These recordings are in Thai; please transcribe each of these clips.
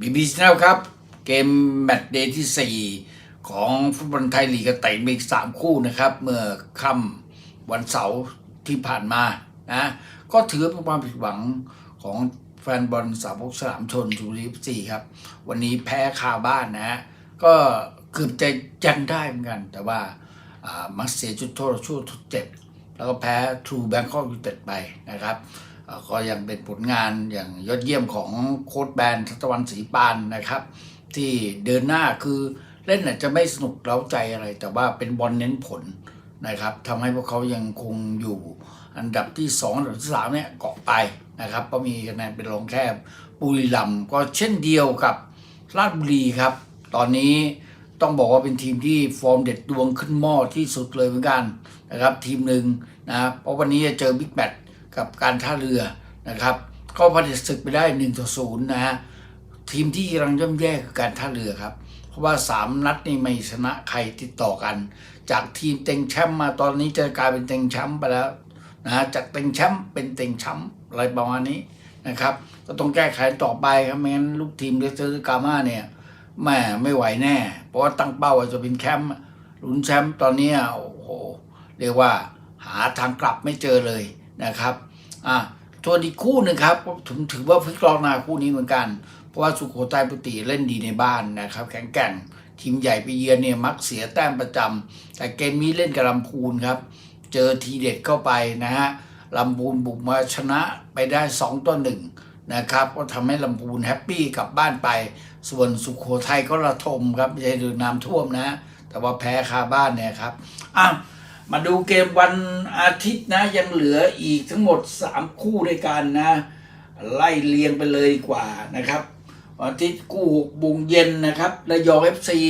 บีบีชแนลครับ เกมแมตช์เดย์ที่ 4 ของฟุตบอลไทยลีกเตะไปอีก 3 คู่นะครับ เมื่อค่ำวันเสาร์ที่ผ่านมานะก็ถือเป็นความผิดหวังของแฟนบอลสาวกฉลามชนชูริฟซีครับ วันนี้แพ้คาบ้านนะฮะก็เกือบจะยังได้เหมือนกัน แต่ว่ามักเสียจุดโทษช่วงทดเจ็บ แล้วก็แพ้ทรูแบงคอกยูเต็ดไปนะครับ ก็ยังเป็นผลงานอย่างยอดเยี่ยมของโค้ชแบนทัตวันศรีปานนะครับ ที่เดินหน้าคือเล่นอาจจะไม่สนุกเร้าใจอะไร แต่ว่าเป็นบอลเน้นผลนะครับทำให้พวกเขายังคงอยู่อันดับที่ 2 อันดับที่3เนี่ยเกาะไปนะครับก็มีคะแนนเป็นรองแค่บุรีรัมย์ก็เช่นเดียวกับราชบุรีครับ ตอนนี้ต้องบอกว่าเป็นทีมที่ฟอร์มเด็ดดวงขึ้นหม้อที่สุดเลยเหมือนกันนะครับทีมหนึ่งนะเพราะวันนี้จะเจอบิ๊กแมตช์ กับการท่าเรือนะครับ ก็ผลิตศึกไปได้1ต่อ0นย์นะฮะทีมที่กำลังย่ำแย่คือการท่าเรือครับ เพราะว่า 3 นัดนี่ไม่ชนะใครติดต่อกัน จากทีมเต็งแชมป์มาตอนนี้จะกลายเป็นเต็งแชมป์ไปแล้วนะฮะจากเต็งแชมป์เป็นเต็งแชมป์อะไรประมาณนี้นะครับ ก็ต้องแก้ไขต่อไปครับไม่งั้นลูกทีมเดสเตอร์กามาเนี่ยแม่ไม่ไหวแน่ เพราะว่าตั้งเป้าว่าจะเป็นแชมป์ลุ้นแชมป์ตอนนี้โอ้โหเรียกว่าหาทางกลับไม่เจอเลย นะครับอะส่วนอีกคู่หนึ่งครับผมถือว่าพลิกล็อกนาคู่นี้เหมือนกัน เพราะว่าสุโขทัยปกติเล่นดีในบ้านนะครับ แข็งแกร่งทีมใหญ่ไปเยือนเนี่ยมักเสียแต้มประจำแต่เกมนี้เล่นกับลำพูนครับ เจอทีเด็ดเข้าไปนะฮะลำพูนบุกมาชนะไปได้2ต่อ1นะครับก็ทำให้ลำพูนแฮปปี้กลับบ้านไป ส่วนสุโขทัยก็ระทมครับไม่ใช่ดูน้ำท่วมนะ แต่ว่าแพ้คาบ้านเนี่ยครับอะ มาดูเกมวันอาทิตย์นะ ยังเหลืออีกทั้งหมด 3 คู่ด้วยกันนะ ไล่เรียงไปเลยดีกว่านะครับวันอาทิตย์กู้หกโมงเย็นนะครับระยองเอฟซี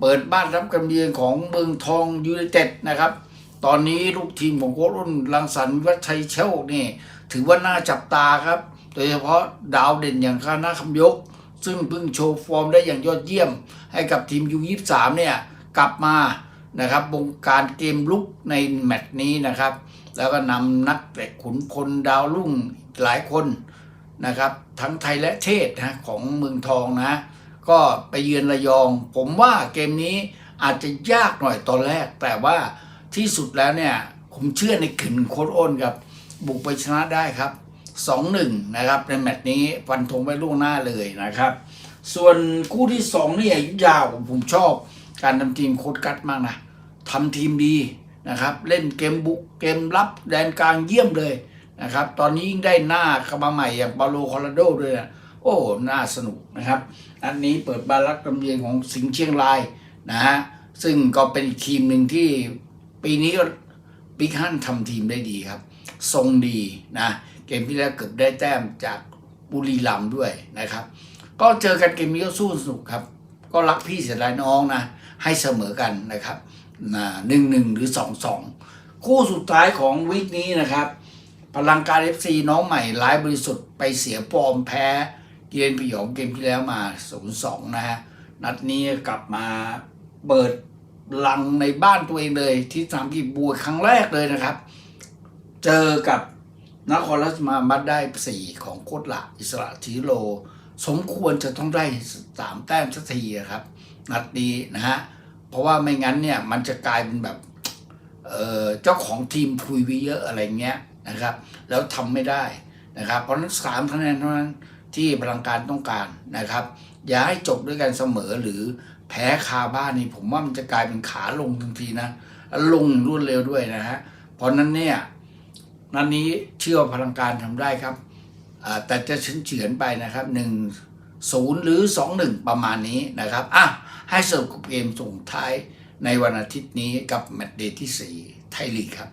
เปิดบ้านรับกำเยือนของเมืองทองยูไนเต็ดนะครับ ตอนนี้ลูกทีมของโค้ชรุ่นลังสรรวัชชัยเชลนี่ ถือว่าน่าจับตาครับ โดยเฉพาะดาวเด่นอย่างคานาคำยก ซึ่งเพิ่งโชว์ฟอร์มได้อย่างยอดเยี่ยม ให้กับทีมยูยี่สามเนี่ย กลับมา นะครับวงการเกมลุกในแมตช์นี้นะครับ แล้วก็นำนักเตะขุนพลดาวรุ่งหลายคนนะครับ ทั้งไทยและเทศนะของเมืองทองนะ ก็ไปเยือนระยอง ผมว่าเกมนี้อาจจะยากหน่อยตอนแรก แต่ว่าที่สุดแล้วเนี่ย ผมเชื่อในขืนโค้ดอ้นครับ บุกไปชนะได้ครับ 2-1 นะครับในแมตช์นี้ฟันธงไปล่วงหน้าเลยนะครับ ส่วนคู่ที่2นี่ยาวผมชอบการทำทีมโค้ดกัดมากนะ ทำทีมดีนะครับ เล่นเกมบุกเกมรับแดนกลางเยี่ยมเลยนะครับ ตอนนี้ยิ่งได้หน้าเข้ามาใหม่อย่างปาโลคอราโดด้วยนะโอ้น่าสนุกนะครับอันนี้เปิดบาลักกำเยียนของสิงห์เชียงรายนะฮะซึ่งก็เป็นทีมหนึ่งที่ปีนี้ก็บิ๊กฮันทำทีมได้ดีครับ ทรงดีนะเกมที่แล้วเกือบได้แต้มจากบุรีรัมย์ด้วยนะครับ ก็เจอกันเกมนี้ก็สู้สนุกครับ ก็รักพี่เสียดายน้องนะ ให้เสมอกันนะครับ หนึ่งหนึ่งหรือสองสองคู่สุดท้ายของวีคนี้นะครับ พลังการเอฟซีน้องใหม่ร้ายบริสุทธิ์ไปเสียฟอร์มแพ้เกียนพยองเกมที่แล้วมา0ูนย์สองนะฮะนัดนี้กลับมาเปิดลังในบ้านตัวเองเลย ที่สนามกีบบัวครั้งแรกเลยนะครับ เจอกับนครราชมามัดได้สี่ของโคตรละอิสระทีโรสมควรจะต้องได้สามแต้มสักทีครับ นัดนี้นะฮะ เพราะว่าไม่งั้นเนี่ยมันจะกลายเป็นแบบเออเจ้าของทีมคุยไปเยอะอะไรเงี้ยนะครับ แล้วทำไม่ได้นะครับ เพราะนั้นสามคะแนนเท่านั้นที่พลังการต้องการนะครับ อย่าให้จบด้วยกันเสมอหรือแพ้คาบ้านนี่ผมว่ามันจะกลายเป็นขาลงทันทีนะลงรวดเร็วด้วยนะฮะเพราะนั้นเนี่ยนัดนนี้เชื่อพลังการทำได้ครับแต่จะเฉือนไปนะครับหนึ่ง ศูนย์หรือสองหนึ่งประมาณนี้นะครับอะให้สรุปกับเกมส่งท้ายในวันอาทิตย์นี้กับแมตช์เดย์ที่ 4 ไทยลีกครับ